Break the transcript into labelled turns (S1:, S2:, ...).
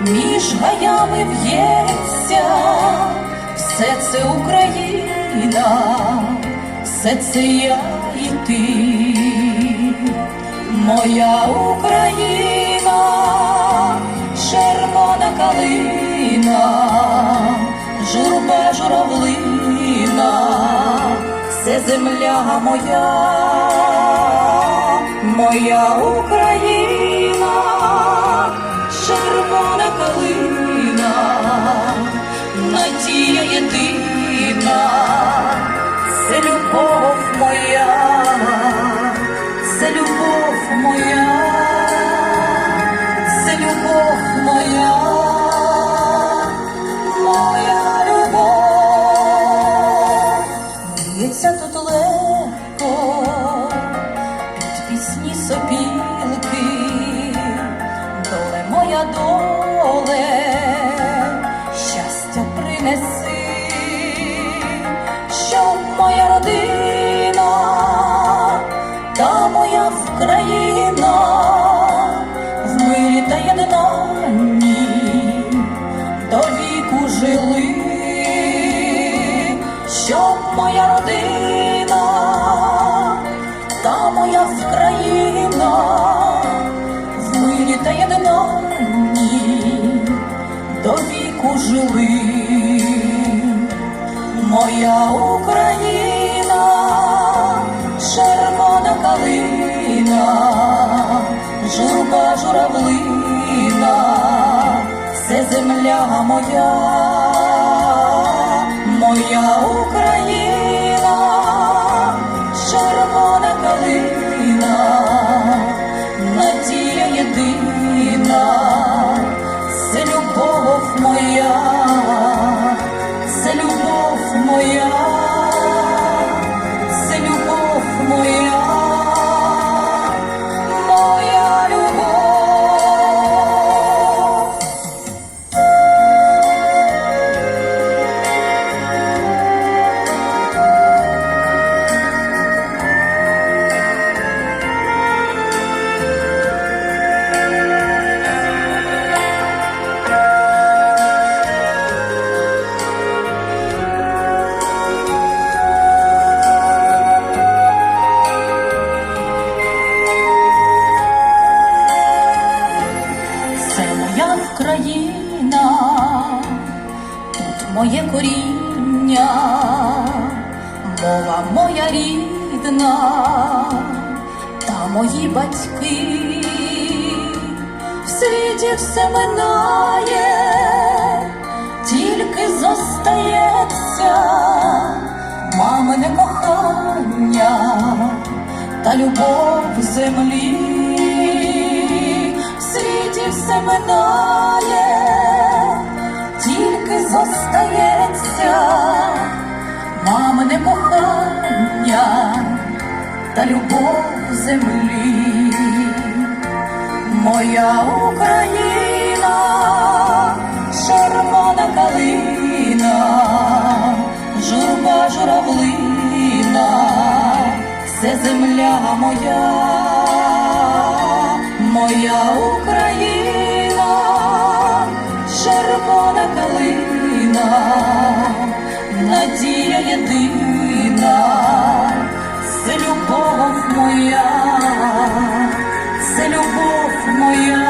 S1: між гаями в'ється, все це Україна, все це я і ти, моя Україна, червона калина, журба журавлина, це земля моя, моя Україна, червона надія єдина, це любов моя, моя Вкраїна в мирі та єднанні до віку жили, щоб моя родина та моя Вкраїна в мирі та єднанні до віку жили. Моя Україна, журавлина, це земля моя моє коріння, мова моя рідна, та мої батьки, в світі все минає, тільки зостається мамине кохання та любов землі, в світі все минає, тільки зостається мамине кохання та любов землі, моя Україна, червона калина, журба журавлина, це земля моя, моя Україна. єдина, це любов моя, це любов моя.